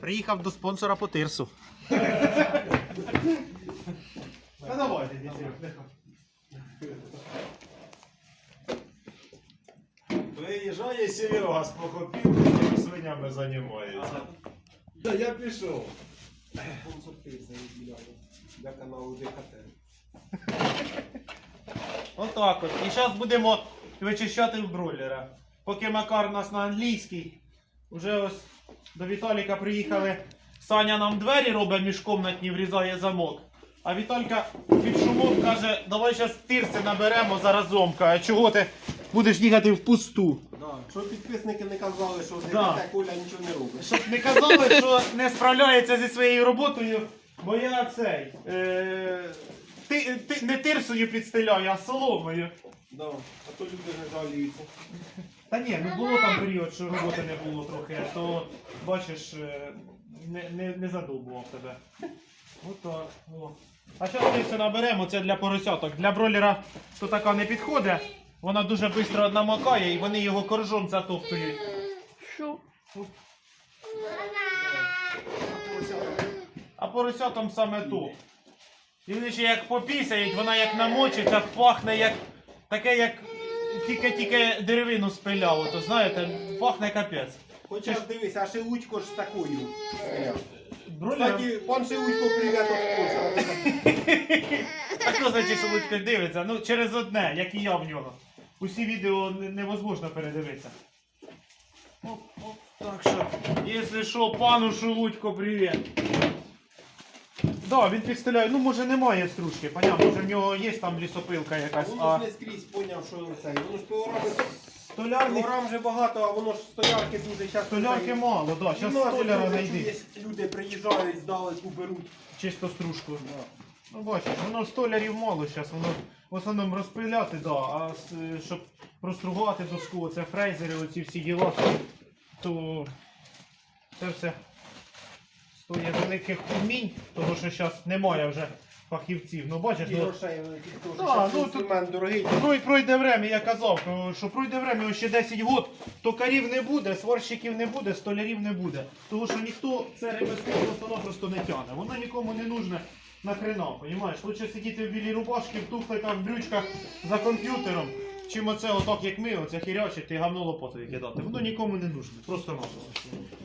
Приїхав до спонсора по тирсу. Та давайте, Приїжджає Серега з Прокопівки, свинями займається. Да, я пішов. Спонсор Консультація для каналу ДКТ. Отак от. І зараз будемо вичищати в бройлера. Поки Макар у нас на англійський, вже ось до Віталіка приїхали. Саня нам двері робить міжкомнатні, врізає замок. А Віталька під шумок каже, давай зараз тирси наберемо заразом. Каже, чого ти будеш їхати в пусту? Да. Щоб підписники не казали, що Да. Коля нічого не робить. Щоб не казали, що не справляється зі своєю роботою, бо я цей. Е, ти, ти, не тирсою підстеляю, а соломою. Да. А то люди не жаліються. Та ні, не було там період, що роботи не було трохи, то бачиш, е, не, не, не задовбував тебе. Отак. О. А зараз ми все наберемо, це для поросяток. Для бройлера то така не підходить. Вона дуже швидко намокає і вони його коржом затоптують. Що? А поросятам саме то. І вони ще як попісяють, вона як намочиться, пахне як таке, як тільки-тільки деревину спиляло, то знаєте, пахне капець. Хоча ж дивись, а Шелудько ж такою. Бройлер... Кстати, пан Шелудько, привіт спонсора. А хто значить, що Луцько дивиться? Ну, через одне, як і я в нього. Усі відео не- невозможно передивитися. Оп, оп, так що, якщо що, пану Шелудько, привіт. Да, він підстріляє. Ну, може немає стружки, понятно, може в нього є там лісопилка якась, Воно а ж не скрізь поняв, що це. Воно ж пилорами, столярник, пилорам вже багато, а воно ж стоярки дуже часто. столярки мало, да, зараз столяра знайди. Люди приїжджають, здалеку беруть. Чисто стружку. Ну бачиш, воно столярів мало зараз, воно в основному розпиляти, да, а с- щоб простругувати доску, це фрезери, оці всі діла, то це все стоїть великих умінь, тому що зараз немає вже фахівців. Ну бачиш, І ну, грошей великих теж. Да, Щас ну, інструмент дорогий. прой- пройде время, я казав, що пройде время ще 10 років, токарів не буде, сварщиків не буде, столярів не буде. Тому що ніхто це ремесло просто-напросто не тягне. Воно нікому не нужне нахрена, понімаєш? Лучше сидіти в білій рубашці, в туфликах, в брючках за комп'ютером, чим оце отак, як ми, оце хірячити і гавно лопатою кидати. Воно нікому не нужне, просто напросто.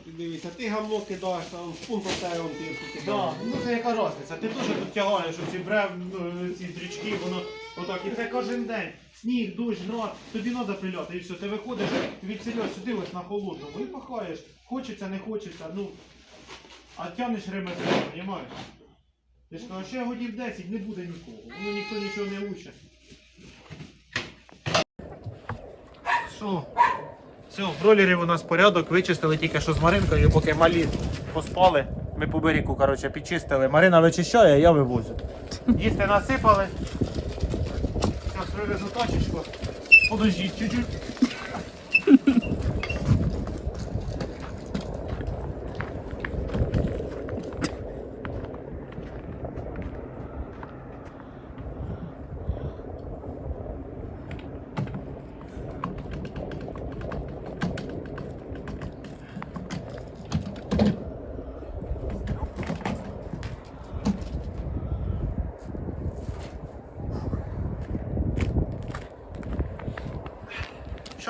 Ти Дивися, ти гамно кидаєш, там спунт отером ти Да, кидаєш. ну це яка разниця. Ти теж тут тягаєш оці брев, ну, ці дрючки, воно отак. І це кожен день. Сніг, дощ, град, тобі треба приляти, і все. Ти виходиш від селя сюди ось на холодному і пахаєш. Хочеться, не хочеться, ну. А тянеш ремесло, розумієш? Ти ж кажеш, ще годів 10 не буде нікого. Воно ніхто нічого не учить. Що? Все, в бролерів у нас порядок, вичистили тільки що з Маринкою, поки малі поспали. Ми по берегу, коротше, підчистили. Марина вичищає, а я вивозю. Їсти насипали. Зараз вивезу тачечку. Подождіть чуть-чуть.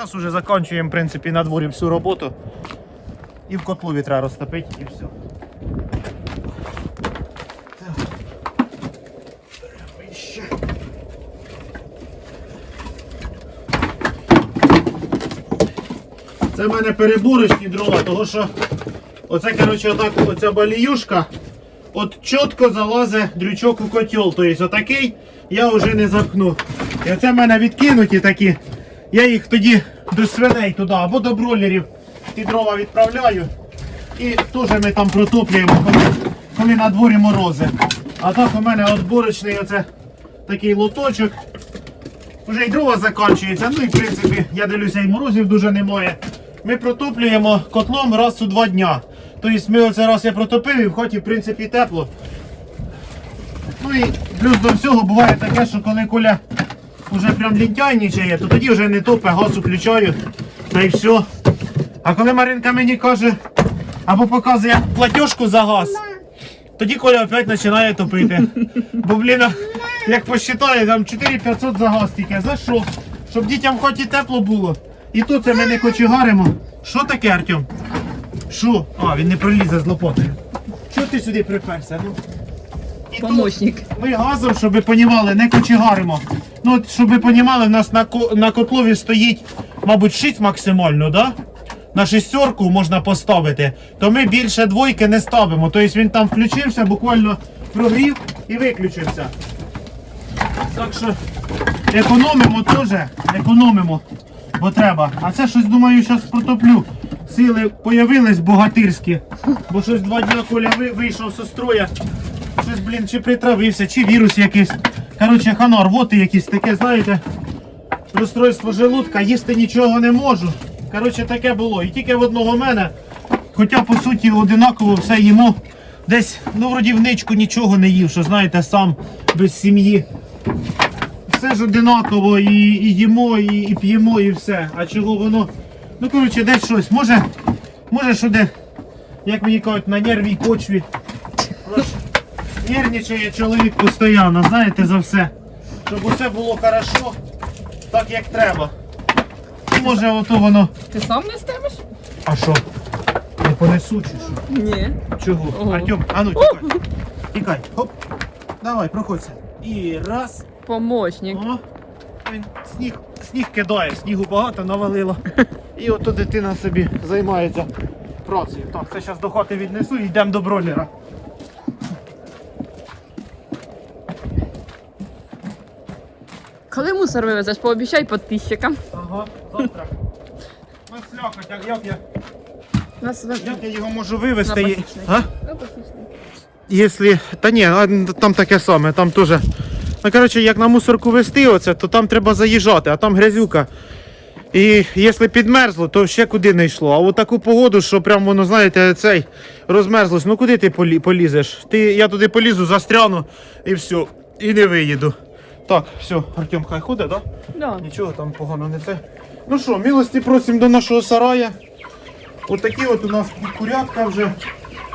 Зараз уже закінчуємо, в принципі, на дворі всю роботу. І в котлові треба розтопити і все. Це в мене переборочні дрова, тому що оце, коротше, отак, оця баліюшка. От чітко залазить дрючок у котел. Тобто отакий я вже не запхну. І оце в мене відкинуті такі. Я їх тоді до свиней туди або до бройлерів ті дрова відправляю. І теж ми там протоплюємо, коли, коли на дворі морози. А так у мене отборочний оце такий лоточок. Вже й дрова закінчується. Ну і в принципі, я дивлюся, і морозів дуже немає. Ми протоплюємо котлом раз у два дня. Тобто ми оце раз я протопив і в хаті в принципі тепло. Ну і плюс до всього буває таке, що коли Коля вже прям лінтяйничає, то тоді вже не топе, газ включаю та й все. А коли Маринка мені каже, або показує платіжку за газ. Тоді Коля опять починає топити. Бо, блін, як посчитає, там 4500 за газ тільки. За що? Щоб дітям хоч і тепло було. І тут це ми не кочегаримо. Що таке, Артем? Що? А, він не пролізе з лопатою. Чого ти сюди приперся? Ну? Помощник. ми газом, щоб ви понімали, не кочегаримо. Ну, от, щоб ви понімали, в нас на, ко- на котлові стоїть, мабуть, 6 максимально, да? На шістерку можна поставити, то ми більше двойки не ставимо. Тобто він там включився, буквально прогрів і виключився. Так що економимо теж, економимо, бо треба. А це щось, думаю, зараз протоплю. Сили появились богатирські, бо щось два дня Коля ви- вийшов зі строя. Щось, блін, чи притравився, чи вірус якийсь. Коротше, хано, рвоти якісь таке, знаєте, розстройство желудка, їсти нічого не можу. Коротше, таке було. І тільки в одного мене, хоча по суті одинаково все їмо. Десь, ну, вроді в ничку нічого не їв, що знаєте, сам без сім'ї. Все ж одинаково, і, і їмо, і, і п'ємо, і все. А чого воно? Ну, коротше, десь щось. Може, може, що де, як мені кажуть, на нервій почві. Нервничає чоловік постійно, знаєте, за все. Щоб усе було хорошо, так як треба. Може ото воно. Ти сам не стемиш? А що? Не понесу чи що? Ні. Чого? Ого. Артем, а ну тікай. Тікай. Хоп. Давай, проходься. І раз. Помощник. О. Він сніг, сніг кидає, снігу багато навалило. І ото дитина собі займається працею. Так, це зараз до хати віднесу і йдемо до бройлера. Коли мусор вивезеш, пообіцяй підписчикам. Ага, завтра. Ну, слякоть, як, як я, Нас як я його можу вивезти? На і- посічний. А? Якщо. Та ні, а, там таке саме, там теж. Ну, коротше, як на мусорку вести оце, то там треба заїжджати, а там грязюка. І якщо підмерзло, то ще куди не йшло. А от таку погоду, що прям воно, знаєте, цей розмерзлось, ну куди ти полі- полізеш? Ти, я туди полізу, застряну і все, і не виїду. Так, все, Артем хай ходить, так? Да? Да. Нічого там погано не це. Ну що, милості просимо до нашого сарая. Отакі от у нас курятка вже.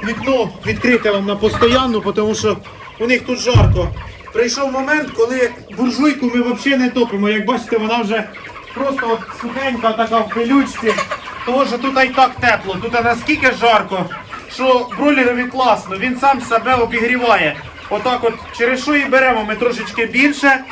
Вікно відкрите вам на постоянну, тому що у них тут жарко. Прийшов момент, коли буржуйку ми взагалі не топимо. Як бачите, вона вже просто от сухенька така в пилючці. Тому що тут і так тепло, тут наскільки жарко, що бройлерові класно, він сам себе обігріває. Отак от через що і беремо ми трошечки більше,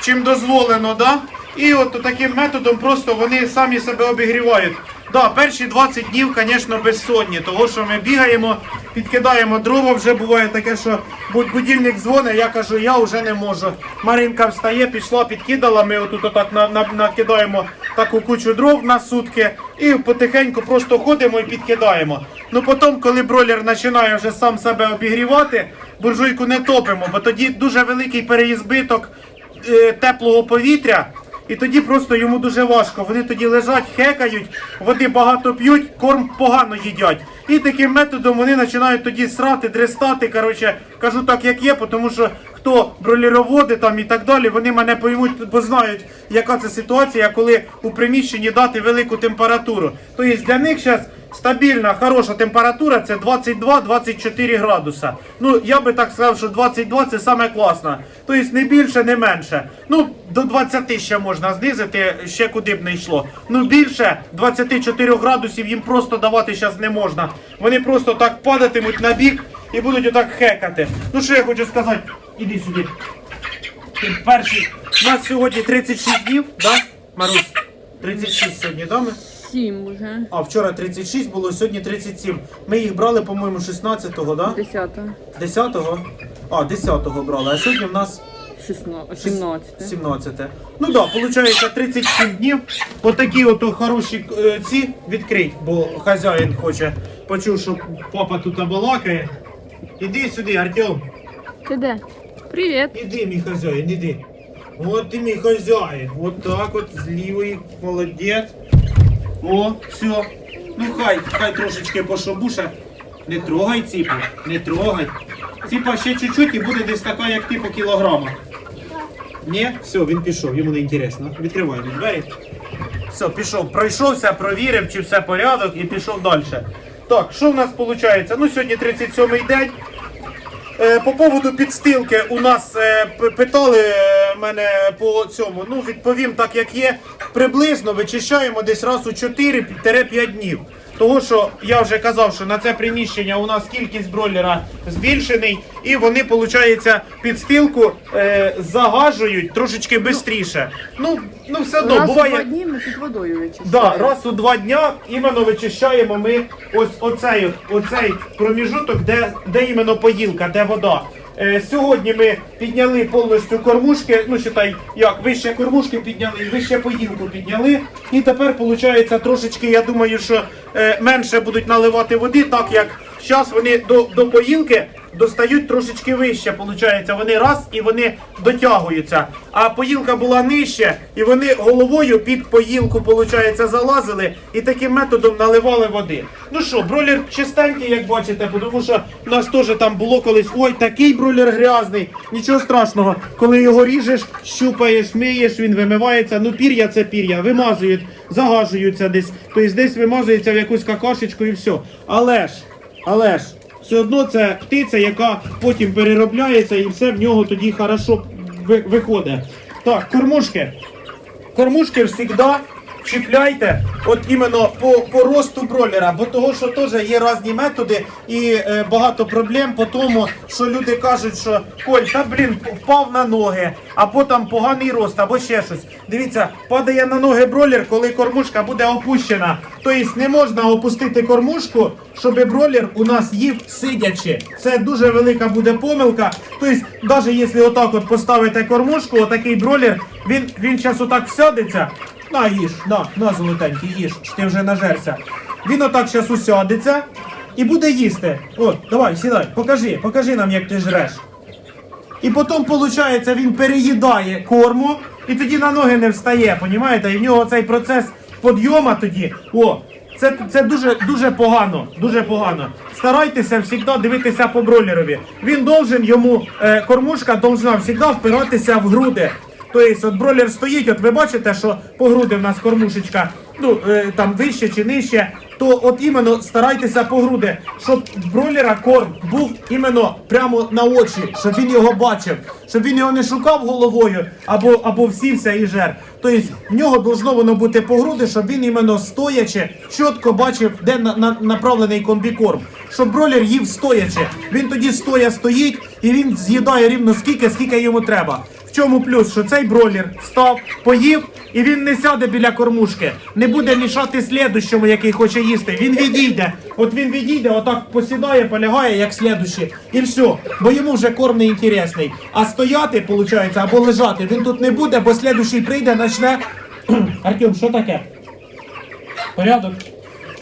чим дозволено, да? І от таким методом просто вони самі себе обігрівають. Да, перші 20 днів, звісно, безсонні, того що ми бігаємо, підкидаємо дрова, вже буває таке, що будильник дзвонить, я кажу, я вже не можу. Маринка встає, пішла, підкидала, ми отут отак на, на, накидаємо таку кучу дров на сутки і потихеньку просто ходимо і підкидаємо. Ну потім, коли бройлер починає вже сам себе обігрівати, буржуйку не топимо, бо тоді дуже великий переізбиток е, теплого повітря. І тоді просто йому дуже важко. Вони тоді лежать, хекають, води багато п'ють, корм погано їдять. І таким методом вони починають тоді срати, дрестати. Коротше, кажу так, як є, тому що хто броліроводи там і так далі, вони мене поймуть, бо знають, яка це ситуація, коли у приміщенні дати велику температуру. Тобто для них зараз стабільна, хороша температура це 22-24 градуса. Ну, я би так сказав, що 22 це саме класно. Тобто не більше, не менше. Ну, до 20 ще можна знизити, ще куди б не йшло. Ну, більше 24 градусів їм просто давати зараз не можна. Вони просто так падатимуть на бік і будуть отак хекати. Ну, що я хочу сказати? Іди сюди. Перший. У нас сьогодні 36 днів, да, Марусь? 36 сьогодні, да? Сім уже. А вчора 36 було, сьогодні 37. Ми їх брали, по-моєму, 16-го, да? Десята. 10-го? А, 10-го брали, а сьогодні в нас Шістна... шіс- Сімнадцяте. 17. Ну так, да, виходить 37 днів. Отакі от хороші е, ці відкрить, бо хазяїн хоче. Почув, що папа тут балакає. Іди сюди, Артем. Ти де? Привіт. Іди, мій хазяїн, іди. От ти мій хазяїн. От так от, з лівої, молодець. О, все. Ну хай, хай трошечки пошобуше. Не трогай ціпу, не трогай. Ціпа ще чуть-чуть і буде десь така, як ти по кілограмах. Ні? Все, він пішов, йому не інтересно. Відкриваємо двері. Все, пішов, пройшовся, провірив, чи все порядок і пішов далі. Так, що в нас виходить? Ну, сьогодні 37-й день. Е, По поводу підстилки у нас е, питали е, мене по цьому. Ну, відповім так, як є. Приблизно вичищаємо десь раз у 4-5 днів. Того, що я вже казав, що на це приміщення у нас кількість бройлера збільшений, і вони, виходить, підстилку е, загажують трошечки швидше. Ну, ну все одно Раз у буває. два дні ми тут водою вичищаємо. Да, раз у два дня іменно вичищаємо ми ось оцей, оцей проміжуток, де, де іменно поїлка, де вода. Е, сьогодні ми підняли повністю кормушки, ну считай, як вище кормушки підняли, вище поїлку підняли. І тепер виходить трошечки, я думаю, що е, менше будуть наливати води, так як зараз вони до, до поїлки достають трошечки вище, виходить. Вони раз і вони дотягуються. А поїлка була нижче, і вони головою під поїлку, виходить, залазили і таким методом наливали води. Ну що, бройлер чистенький, як бачите, тому що у нас теж там було колись ой, такий бройлер грязний. Нічого страшного, коли його ріжеш, щупаєш, миєш, він вимивається. Ну, пір'я це пір'я, вимазують, загажуються десь, тобто десь вимазується в якусь какашечку і все. Але ж, але ж. Все одно це птиця, яка потім переробляється і все в нього тоді хорошо виходить. Так, кормушки. Кормушки завжди чіпляйте от іменно по, по росту бройлера, бо того, що теж є різні методи і е, багато проблем по тому, що люди кажуть, що Коль, та блін, впав на ноги, або там поганий рост, або ще щось. Дивіться, падає на ноги бройлер, коли кормушка буде опущена. Тобто не можна опустити кормушку, щоб бройлер у нас їв сидячи. Це дуже велика буде помилка. Тобто, навіть якщо отак от поставити кормушку, отакий бройлер, він, він зараз отак всядеться. На, їж, на, на, золотенький, їж, ти вже нажерся. Він отак зараз усядеться і буде їсти. От, давай, сідай, покажи, покажи нам, як ти жреш. І потім, виходить, він переїдає корму і тоді на ноги не встає, понімаєте? І в нього цей процес підйома тоді. О, це, це дуже, дуже погано. Дуже погано. Старайтеся завжди дивитися по бройлерові. Він должен йому, е, кормушка должна завжди впиратися в груди. Тобто, от бройлер стоїть, от ви бачите, що по груди в нас кормушечка, ну е, там вище чи нижче, то от іменно старайтеся по груди, щоб в бройлера корм був іменно прямо на очі, щоб він його бачив, щоб він його не шукав головою або, або всівся і жер. Тобто в нього должно воно бути по груди, щоб він іменно стоячи, чітко бачив, де на, на, направлений комбікорм. Щоб бройлер їв стоячи. Він тоді стоя стоїть і він з'їдає рівно скільки, скільки йому треба. Чому плюс, що цей бройлер став, поїв, і він не сяде біля кормушки, не буде мішати слідущому, який хоче їсти. Він відійде. От він відійде, отак посідає, полягає, як слідущий, і все. Бо йому вже корм не інтересний. А стояти, виходить, або лежати, він тут не буде, бо слідущий прийде, почне. Артем, що таке? Порядок.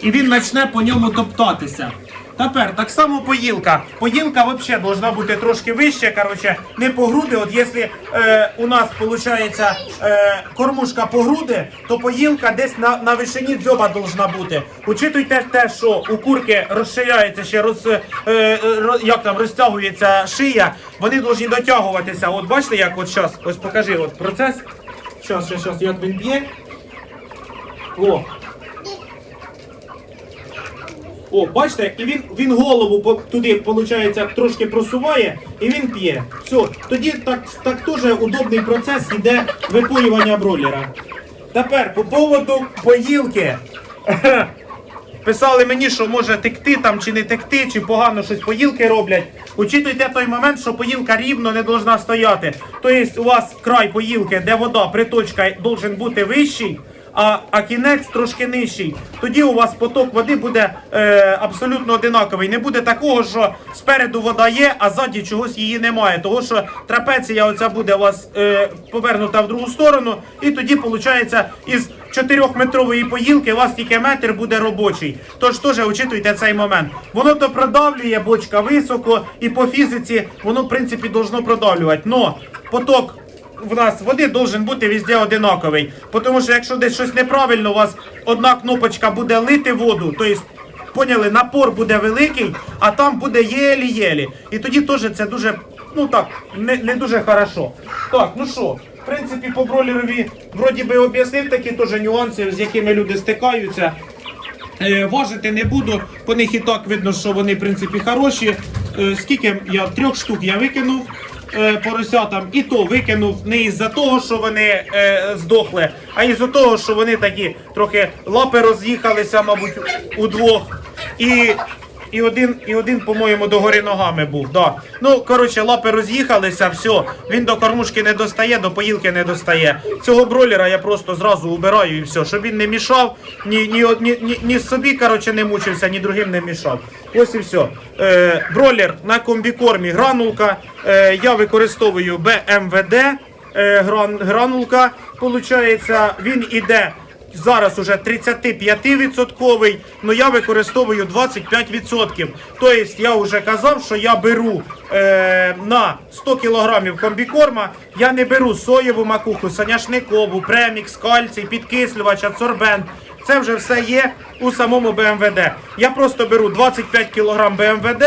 І він почне по ньому топтатися. Тепер так само поїлка. Поїлка взагалі должна бути трошки вище, короче, не по груди. От якщо е, у нас виходить е, кормушка по груди, то поїлка десь на, на вишині дзьоба должна бути. Учитуйте те, що у курки розширяється ще роз, е, е, ро- як там розтягується шия, вони повинні дотягуватися. От бачите, як от зараз, ось покажи от процес. Щас, щас, як він б'є. О, о, бачите, і він, він голову туди, виходить, трошки просуває і він п'є. Все, тоді так, так теж удобний процес іде випоювання бройлера. Тепер по поводу поїлки. Писали мені, що може текти там чи не текти, чи погано щось поїлки роблять. Учитуйте той момент, що поїлка рівно не должна стояти. Тобто у вас край поїлки, де вода, приточка должен бути вищий, а, а кінець трошки нижчий. Тоді у вас поток води буде е, абсолютно одинаковий. Не буде такого, що спереду вода є, а ззаді чогось її немає. Того що трапеція оця буде у вас е, повернута в другу сторону, і тоді виходить із 4-метрової поїлки у вас тільки метр буде робочий. Тож теж учитуйте цей момент. Воно то продавлює бочка високо, і по фізиці воно в принципі должно продавлювати. Но поток в нас води должен бути везде одинаковий. Тому що якщо десь щось неправильно, у вас одна кнопочка буде лити воду, тобто, поняли, напор буде великий, а там буде єлі-єлі. І тоді теж це дуже, ну так, не, не дуже хорошо. Так, ну що, в принципі, по бройлерові вроді би об'яснив такі теж нюанси, з якими люди стикаються. Е, важити не буду, по них і так видно, що вони в принципі хороші. Е, скільки я трьох штук я викинув поросятам, і то викинув не із-за того, що вони е, здохли, а із-за того, що вони такі трохи лапи роз'їхалися, мабуть, удвох. І і один, і один, по-моєму, догори ногами був. Да. Ну, коротше, лапи роз'їхалися, все. Він до кормушки не достає, до поїлки не достає. Цього бройлера я просто зразу убираю і все, щоб він не мішав, ні, ні, ні, ні, ні собі, коротше, не мучився, ні другим не мішав. Ось і все. Е, бройлер на комбікормі гранулка. Е, я використовую БМВД. Е, гран, гранулка, получається, він іде зараз уже 35%, але я використовую 25%. Тобто я вже казав, що я беру е, на 100 кг комбікорма, я не беру соєву макуху, соняшникову, премікс, кальцій, підкислювач, адсорбент. Це вже все є у самому БМВД. Я просто беру 25 кг БМВД,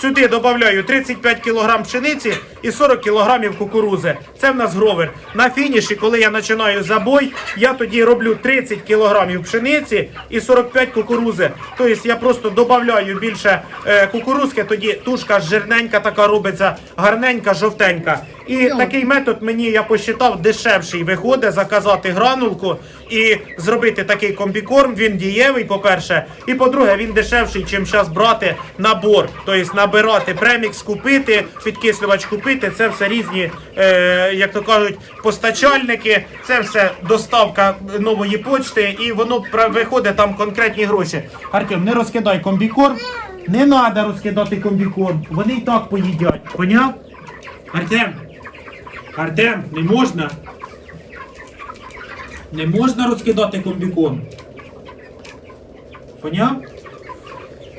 сюди додаю 35 кг пшениці і 40 кг кукурузи. Це в нас гровер. На фініші, коли я починаю забой, я тоді роблю 30 кг пшениці і 45 кукурузи. Тобто я просто додаю більше е, кукурузки, тоді тушка жирненька така робиться, гарненька, жовтенька. І такий метод мені я посчитав дешевший виходить заказати гранулку і зробити такий комбікорм. Він дієвий, по-перше, і по-друге, він дешевший, чим зараз брати набор. Тобто набирати премікс, купити, підкислювач купити. Це все різні, е, як то кажуть, постачальники. Це все доставка нової почти, і воно виходить там конкретні гроші. Артем, не розкидай комбікорм. Не треба розкидати комбікорм. Вони і так поїдять. Поняв? Артем, Артем, не можна. Не можна розкидати комбікон. Поняв?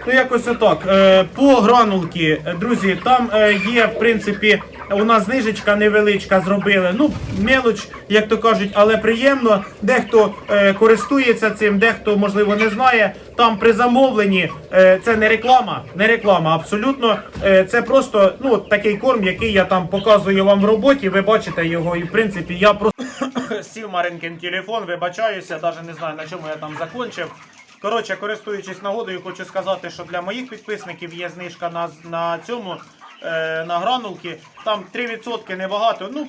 Ну, якось отак. Е, по гранулки, е, друзі, там е, є, в принципі, у нас знижечка невеличка зробили. Ну, мелоч, як то кажуть, але приємно. Дехто користується цим, дехто, можливо, не знає. Там при замовленні це не реклама, не реклама, абсолютно. Це просто ну, такий корм, який я там показую вам в роботі. Ви бачите його, і в принципі я просто сів Маринкин телефон, вибачаюся, навіть не знаю на чому я там закончив. Коротше, користуючись нагодою, хочу сказати, що для моїх підписників є знижка на, на цьому, е, на гранулки. Там 3% небагато. Ну,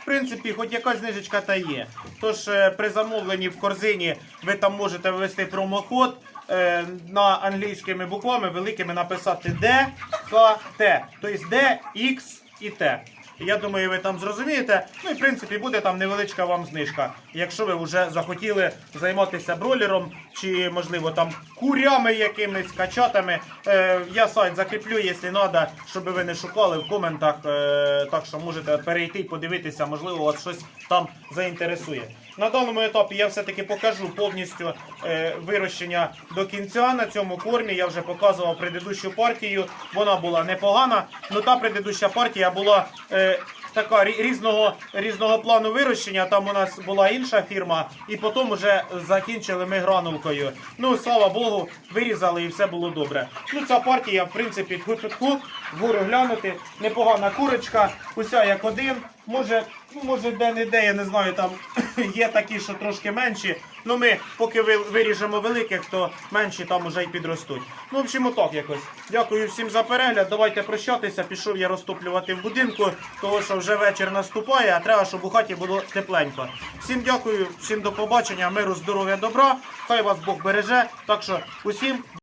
в принципі, хоч якась знижечка та є. Тож е, при замовленні в корзині ви там можете ввести промокод е, на англійськими буквами великими написати D, K, T. Тобто D, X і T. Я думаю, ви там зрозумієте. Ну і в принципі буде там невеличка вам знижка. Якщо ви вже захотіли займатися бролером чи можливо там курями якимись качатами. Е, я сайт закріплю, якщо треба, щоб ви не шукали в коментах. Е, так що можете перейти подивитися, можливо, вас щось там заінтересує. На даному етапі я все-таки покажу повністю е, вирощення до кінця на цьому кормі. Я вже показував предыдущу партію. Вона була непогана. Ну та предыдуща партія була е, така різного, різного плану вирощення. Там у нас була інша фірма, і потім вже закінчили ми гранулкою. Ну, слава Богу, вирізали і все було добре. Ну, ця партія, в принципі, тху-тху-тху, вгору глянути. Непогана курочка, уся як один. Може, ну, може де-не-де, я не знаю, там є такі, що трошки менші. Ну ми поки ви- виріжемо великих, то менші там уже й підростуть. Ну, в общем, отак якось. Дякую всім за перегляд. Давайте прощатися. Пішов я розтоплювати в будинку, тому що вже вечір наступає, а треба, щоб у хаті було тепленько. Всім дякую, всім до побачення, миру, здоров'я, добра. Хай вас Бог береже. Так що усім.